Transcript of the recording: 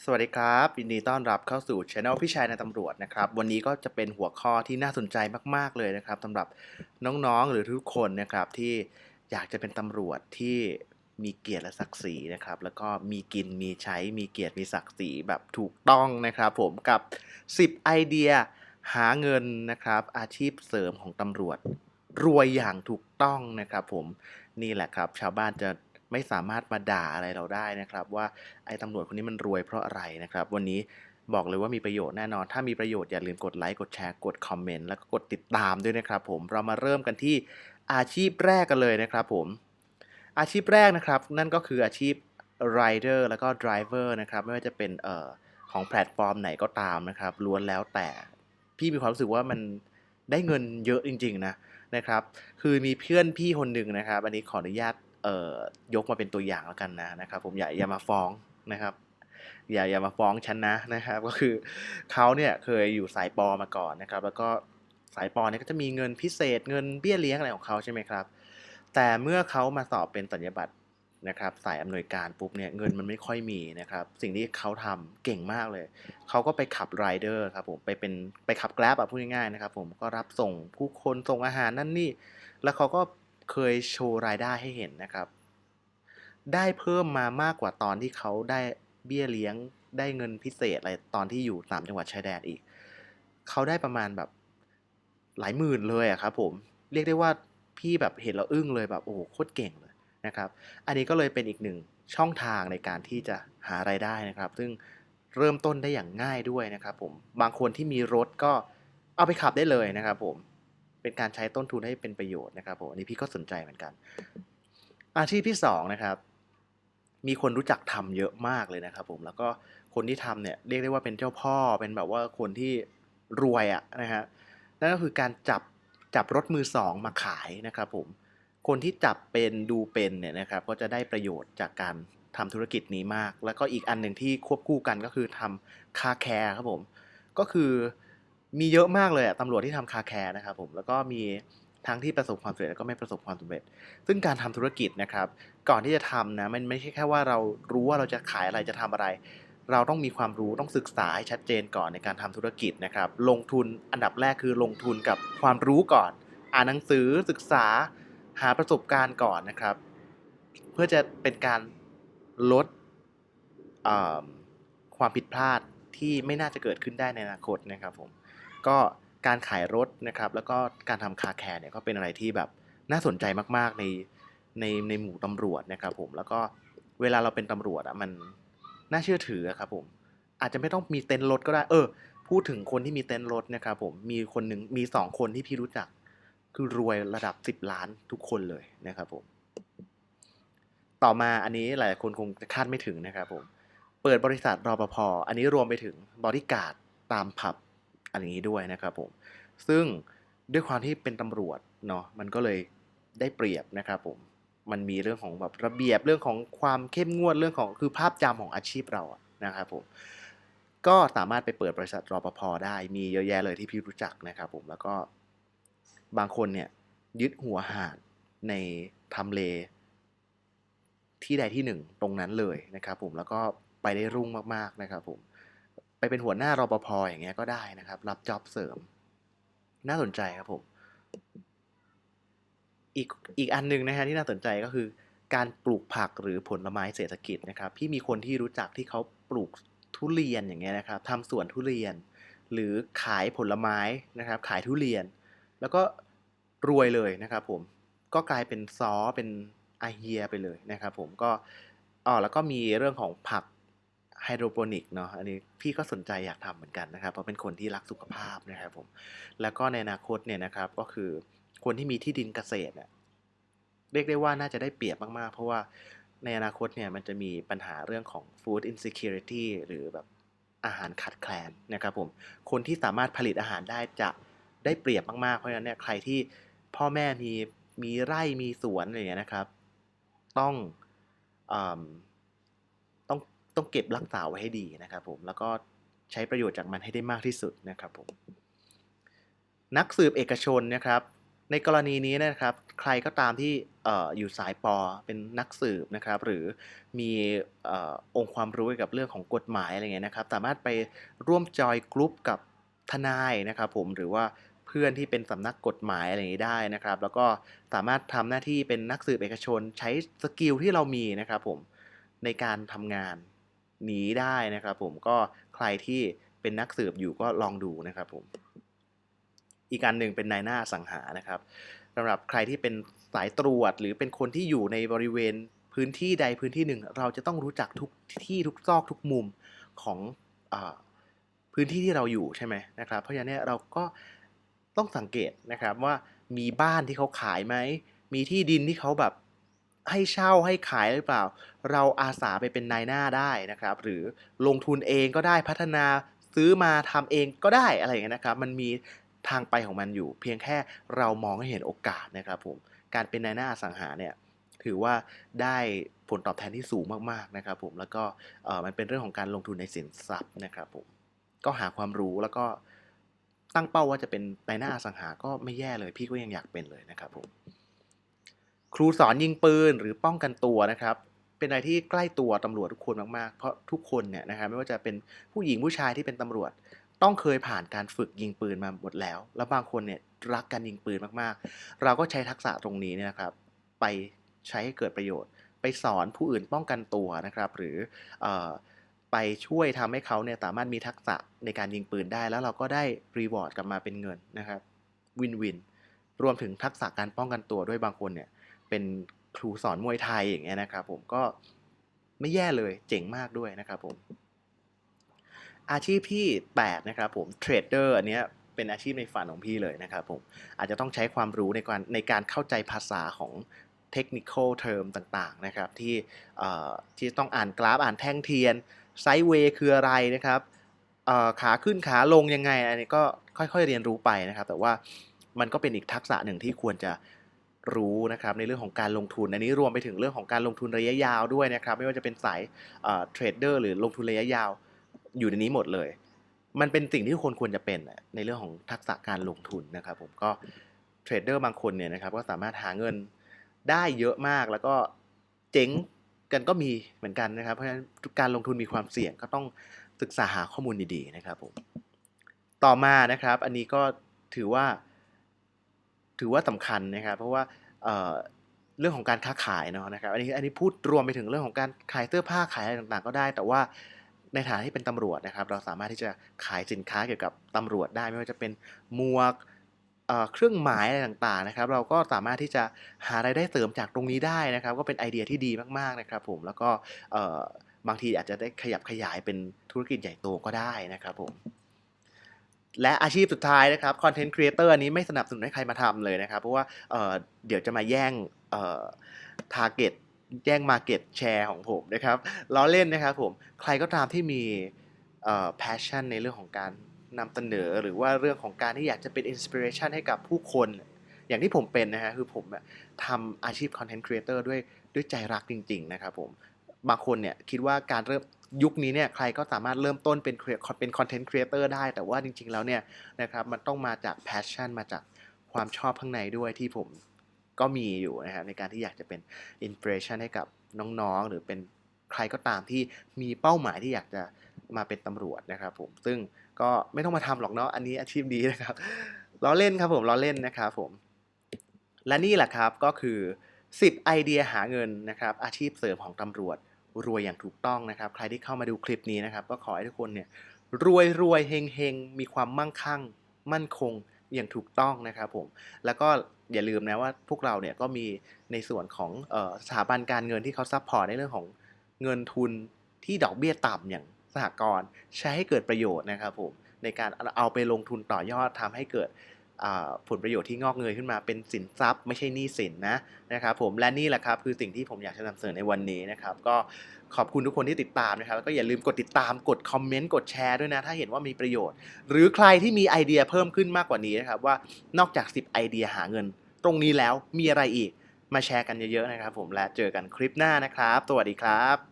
สวัสดีครับยินดีต้อนรับเข้าสู่ช anel พี่ชายในตำรวจนะครับ วันนี้ก็จะเป็นหัวข้อที่น่าสนใจมาก ๆ เลยนะครับสำหรับน้องๆหรือทุกคนนะครับที่อยากจะเป็นตำรวจที่มีเกียรติและศักดิ์ศรีนะครับ แล้วก็มีกินมีใช้มีเกียรติมีศักดิ์ศรีแบบถูกต้องนะครับ ผมกับ 10 ไอเดียหาเงินนะครับ อาชีพเสริมของตำรวจ รวยอย่างถูกต้องนะครับ ผมนี่แหละครับ ชาวบ้านจะ ไม่สามารถมาด่าอะไรเราได้นะครับ ว่าไอ้ตำรวจคนนี้มันรวยเพราะอะไรนะครับ วันนี้บอกเลยว่ามีประโยชน์แน่นอน ถ้ามีประโยชน์อย่าลืมกดไลค์ กดแชร์ กดคอมเมนต์ แล้วก็กดติดตามด้วยนะครับผม เรามาเริ่มกันที่อาชีพแรกกันเลยนะครับผม อาชีพแรกนะครับ นั่นก็คืออาชีพ rider แล้วก็ driver นะครับ ไม่ว่าจะเป็นเอ่อของแพลตฟอร์มไหนก็ตามนะครับ ล้วนแล้วแต่ พี่มีความรู้สึกว่ามันได้เงินเยอะจริง ๆ นะนะครับ คือมีเพื่อนพี่คนหนึ่งนะครับ อันนี้ขออนุญาต ยกมาเป็นตัวอย่างแล้วกันนะนะครับ ผมอย่าอย่ามาฟ้องนะครับอย่าอย่ามาฟ้องฉันนะนะครับ ก็คือเขาเนี่ยเคยอยู่สายปอมาก่อนนะครับ แล้วก็สายปอเนี่ยก็จะมีเงินพิเศษเงินเบี้ยเลี้ยงอะไรของเขาใช่ไหมครับ แต่เมื่อเขามาสอบเป็นสัญญบัตรนะครับ สายอำนวยการปุ๊บเนี่ยเงินมันไม่ค่อยมีนะครับ สิ่งที่เขาทำเก่งมากเลย เขาก็ไปขับไรเดอร์ครับผมไปเป็นไปขับแกร็บอะพูดง่ายๆนะครับ ผมก็รับส่งผู้คนส่งอาหารนั่นนี่ แล้วเขาก็ เคยโชว์รายได้ให้เห็นนะครับ ได้เพิ่มมามากกว่าตอนที่เขาได้เบี้ยเลี้ยงได้เงินพิเศษอะไรตอนที่อยู่สามจังหวัดชายแดนอีก เขาได้ประมาณแบบหลายหมื่นเลยอะครับผมเรียกได้ว่าพี่แบบเห็นแล้วอึ้งเลยแบบโอ้โหโคตรเก่งเลยนะครับ อันนี้ก็เลยเป็นอีกหนึ่งช่องทางในการที่จะหารายได้นะครับ ซึ่งเริ่มต้นได้อย่างง่ายด้วยนะครับผมบางคนที่มีรถก็เอาไปขับได้เลยนะครับผม เป็นการใช้ต้นทุนให้เป็นประโยชน์นะครับผมอันนี้พี่ก็สนใจเหมือนกัน อาชีพที่สองนะครับ มีคนรู้จักทำเยอะมากเลยนะครับ ผมแล้วก็คนที่ทำเนี่ยเรียกได้ว่าเป็นเจ้าพ่อเป็นแบบว่าคนที่รวยอะนะฮะนั่นก็คือการจับจับรถมือสองมาขายนะครับผมคนที่จับเป็นดูเป็นเนี่ยนะครับก็จะได้ประโยชน์จากการทำธุรกิจนี้มาก แล้วก็อีกอันหนึ่งที่ควบคู่กันก็คือทำคาแคร์ครับผม ก็คือ มีเยอะมากเลยอะตำรวจที่ทำคาแคร์นะครับผมแล้วก็มีทั้งที่ประสบความสำเร็จแล้วก็ไม่ประสบความสำเร็จ ซึ่งการทำธุรกิจนะครับ ก่อนที่จะทำนะมันไม่ใช่แค่ว่าเรารู้ว่าเราจะขายอะไรจะทำอะไร เราต้องมีความรู้ต้องศึกษาให้ชัดเจนก่อนในการทำธุรกิจนะครับ ลงทุนอันดับแรกคือลงทุนกับความรู้ก่อน อ่านหนังสือศึกษาหาประสบการณ์ก่อนนะครับ เพื่อจะเป็นการลดความผิดพลาดที่ไม่น่าจะเกิดขึ้นได้ในอนาคตนะครับผม ก็การขายรถนะครับแล้วก็การทำคาแคร์เนี่ยก็เป็นอะไรที่แบบน่าสนใจมากๆในในในหมู่ตำรวจนะครับผมแล้วก็เวลาเราเป็นตำรวจอะมันน่าเชื่อถือครับผมอาจจะไม่ต้องมีเต็นท์รถก็ได้เออ พูดถึงคนที่มีเต็นท์รถนะครับผมมีคนหนึ่งมีสองคนที่พี่รู้จัก คือรวยระดับสิบล้านทุกคนเลยนะครับผมต่อมาอันนี้หลายคนคงจะคาดไม่ถึงนะครับผมเปิดบริษัทรอปภอันนี้รวมไปถึงบริการดตามผับ อะไรอย่างนี้ด้วยนะครับผมซึ่งด้วยความที่เป็นตำรวจเนาะมันก็เลยได้เปรียบนะครับผมมันมีเรื่องของแบบระเบียบเรื่องของความเข้มงวดเรื่องของคือภาพจำของอาชีพเราอะนะครับผมก็สามารถไปเปิดบริษัทรปภได้มีเยอะแยะเลยที่พี่รู้จักนะครับผมแล้วก็บางคนเนี่ยยึดหัวหาดในทำเลที่ใดที่หนึ่งตรงนั้นเลยนะครับผมแล้วก็ไปได้รุ่งมากๆนะครับผม ไปเป็นหัวหน้ารปภอย่างเงี้ยก็ได้นะครับ รับจ็อบเสริม น่าสนใจครับผม อีกอีกอันหนึ่งนะฮะที่น่าสนใจก็คือ การปลูกผักหรือผลไม้เศรษฐกิจนะครับ พี่มีคนที่รู้จักที่เขาปลูกทุเรียนอย่างเงี้ยนะครับทำสวนทุเรียน หรือขายผลไม้นะครับ ขายทุเรียน แล้วก็รวยเลยนะครับผมก็กลายเป็นซอเป็นไอเฮียไปเลยนะครับผมก็อ๋อแล้วก็มีเรื่องของผัก ไฮโดรโปนิกเนาะอันนี้พี่ก็สนใจอยากทำเหมือนกันนะครับ เพราะเป็นคนที่รักสุขภาพนะครับผม แล้วก็ในอนาคตเนี่ยนะครับก็คือคนที่มีที่ดินเกษตรเนี่ยเรียกได้ว่าน่าจะได้เปรียบมาก ๆ เพราะว่าในอนาคตเนี่ยมันจะมีปัญหาเรื่องของ food insecurity หรือแบบอาหารขาดแคลนนะครับผม คนที่สามารถผลิตอาหารได้จะได้เปรียบมาก ๆ เพราะฉะนั้นเนี่ยใครที่พ่อแม่มีมีไร่มีสวนอะไรอย่างเงี้ยนะครับ ต้องอ ต้องเก็บรักษาไว้ให้ดีนะครับผมแล้วก็ใช้ประโยชน์จากมันให้ได้มากที่สุดนะครับผมนักสืบเอกชนนะครับในกรณีนี้นะครับใครก็ตามที่ออยู่สายปอเป็นนักสืบนะครับ หรือมีอองค์ความรู้เกี่ยวกับเรื่องของกฎหมายอะไรเงี้ยนะครับ สามารถไปร่วมจอยกลุ่มกับทนายนะครับผมหรือว่าเพื่อนที่เป็นสำนักกฎหมายอะไรอย่างนี้ได้นะครับ แล้วก็สามารถทำหน้าที่เป็นนักสืบเอกชนใช้สกิลที่เรามีนะครับผมในการทำงาน นี้ได้นะครับผมก็ใครที่เป็นนักสืบอยู่ก็ลองดูนะครับผมอีกการหนึ่งเป็นนายหน้าสังหานะครับสำหรับใครที่เป็นสายตรวจหรือเป็นคนที่อยู่ในบริเวณพื้นที่ใดพื้นที่หนึ่ง เราจะต้องรู้จักทุกที่ทุกซอกทุกมุมของอพื้นที่ที่เราอยู่ใช่ไหมนะครับ เพราะฉะนั้นเราก็ต้องสังเกตนะครับว่ามีบ้านที่เขาขายไหม มีที่ดินที่เขาแบบ ให้เช่าให้ขายหรือเปล่า เราอาสาไปเป็นนายหน้าได้นะครับ หรือลงทุนเองก็ได้พัฒนาซื้อมาทำเองก็ได้อะไรอย่างเงี้ยนะครับ มันมีทางไปของมันอยู่ เพียงแค่เรามองให้เห็นโอกาสนะครับผมการเป็นนายหน้าอสังหาเนี่ยถือว่าได้ผลตอบแทนที่สูงมากๆนะครับผมแล้วก็มันเป็นเรื่องของการลงทุนในสินทรัพย์นะครับผมก็หาความรู้แล้วก็ตั้งเป้าว่าจะเป็นนายหน้าอสังหาก็ไม่แย่เลย พี่ก็ยังอยากเป็นเลยนะครับผม ครูสอนยิงปืนหรือป้องกันตัวนะครับ เป็นอะไรที่ใกล้ตัวตำรวจทุกคนมากๆ เพราะทุกคนเนี่ยนะครับไม่ว่าจะเป็นผู้หญิงผู้ชายที่เป็นตำรวจ ต้องเคยผ่านการฝึกยิงปืนมาหมดแล้ว แล้วบางคนเนี่ยรักการยิงปืนมากๆ เราก็ใช้ทักษะตรงนี้เนี่ยนะครับ ไปใช้ให้เกิดประโยชน์ ไปสอนผู้อื่นป้องกันตัวนะครับ หรือออไปช่วยทำให้เขาเนี่ยสามารถมีทักษะในการยิงปืนได้ แล้วเราก็ได้รีวอร์ดกลับมาเป็นเงินนะครับวินวินรวมถึงทักษะการป้องกันตัวด้วยบางคนเนี่ย เป็นครูสอนมวยไทยอย่างเงี้ยนะครับผมก็ไม่แย่เลยเจ๋งมากด้วยนะครับผม อาชีพที่ 8 นะครับผมเทรดเดอร์อันเนี้ยเป็นอาชีพในฝันของพี่เลยนะครับผมอาจจะต้องใช้ความรู้ในการในการเข้าใจภาษาของเทคนิคอลเทอมต่างๆนะครับที่ที่ต้องอ่านกราฟอ่านแท่งเทียนไซด์เวย์คืออะไรนะครับขาขึ้นขาลงยังไงอันนี้ก็ค่อยๆเรียนรู้ไปนะครับ แต่ว่ามันก็เป็นอีกทักษะหนึ่งที่ควรจะ รู้นะครับในเรื่องของการลงทุน อันนี้รวมไปถึงเรื่องของการลงทุนระยะยาวด้วยนะครับ ไม่ว่าจะเป็นสายเทรดเดอร์หรือลงทุนระยะยาวอยู่ในนี้หมดเลย มันเป็นสิ่งที่คนควรจะเป็นในเรื่องของทักษะการลงทุนนะครับ ผมก็เทรดเดอร์บางคนเนี่ยนะครับก็สามารถหาเงินได้เยอะมากแล้วก็เจ๊งกันก็มีเหมือนกันนะครับ เพราะฉะนั้นการลงทุนมีความเสี่ยงก็ต้องศึกษาหาข้อมูลดีๆนะครับผมต่อมานะครับ อันนี้ก็ถือว่า ถือว่าสำคัญนะครับ เพราะว่าเเรื่องของการค้าขายเนาะนะครับอันนี้อันนี้พูดรวมไปถึงเรื่องของการขายเสื้อผ้าขายอะไรต่างๆ ก็ได้ แต่ว่าในฐานะที่เป็นตำรวจนะครับ เราสามารถที่จะขายสินค้าเกี่ยวกับตำรวจได้ไม่ว่าจะเป็นหมวกเอ่อเครื่องหมายอะไรต่างๆนะครับ เราก็สามารถที่จะหารายได้เสริมจากตรงนี้ได้นะครับ ก็เป็นไอเดียที่ดีมากๆนะครับ ผมแล้วก็บางทีอาจจะได้ขยับขยายเป็นธุรกิจใหญ่โตก็ได้นะครับผม และอาชีพสุดท้ายนะครับคอนเทนต์ครีเอเตอร์อันนี้ไม่สนับสนุนให้ใครมาทำเลยนะครับ เพราะว่าเเดี๋ยวจะมาแย่งเอ่อทาร์เก็ตแย่งมาเก็ตแชร์ของผมนะครับล้อเล่นนะครับผมใครก็ตามที่มีเอ่อ passion ในเรื่องของการนำเสนอหรือว่าเรื่องของการที่อยากจะเป็น inspiration ให้กับผู้คน อย่างที่ผมเป็นนะฮะคือผมทำอาชีพคอนเทนต์ครีเอเตอร์ด้วยด้วยใจรักจริง ๆ นะครับผม บางคนเนี่ยคิดว่าการเริ่มยุคนี้เนี่ยใครก็สามารถเริ่มต้นเป็นเป็นคอนเทนต์ครีเอเตอร์ได้ แต่ว่าจริง ๆ แล้วเนี่ยนะครับมันต้องมาจาก passion มาจากความชอบข้างในด้วยที่ผมก็มีอยู่นะครับในการที่อยากจะเป็น inspiration ให้กับน้องๆ หรือเป็นใครก็ตามที่มีเป้าหมายที่อยากจะมาเป็นตำรวจนะครับผมซึ่งก็ไม่ต้องมาทำหรอกเนาะอันนี้อาชีพดีนะครับล้อเล่นครับผมล้อเล่นนะครับผม และนี่แหละครับก็คือ 10 ไอเดียหาเงินนะครับอาชีพเสริมของตำรวจ รวยอย่างถูกต้องนะครับ ใครที่เข้ามาดูคลิปนี้นะครับ ก็ขอให้ทุกคนเนี่ยรวยรวยเฮงเฮงมีความมั่งคั่ง มั่นคงอย่างถูกต้องนะครับผม แล้วก็อย่าลืมนะว่าพวกเราเนี่ยก็มีในส่วนของออสถาบันการเงินที่เขาซัพพอร์ตในเรื่องของเงินทุนที่ดอกเบี้ยต่ำอย่างสหกรณ์ใช้ให้เกิดประโยชน์นะครับผมในการเอาไปลงทุนต่อยอดทำให้เกิด ผลประโยชน์ที่งอกเงยขึ้นมาเป็นสินทรัพย์ ไม่ใช่หนี้สินนะนะครับผมและนี่แหละครับคือสิ่งที่ผมอยากจะนำเสนอในวันนี้นะครับก็ขอบคุณทุกคนที่ติดตามนะครับแล้วก็อย่าลืมกดติดตามกดคอมเมนต์กดแชร์ด้วยนะ ถ้าเห็นว่ามีประโยชน์ หรือใครที่มีไอเดียเพิ่มขึ้นมากกว่านี้นะครับว่านอกจาก 10 ไอเดียหาเงิน ตรงนี้แล้วมีอะไรอีกมาแชร์กันเยอะๆนะครับผมและเจอกันคลิปหน้านะครับ สวัสดีครับ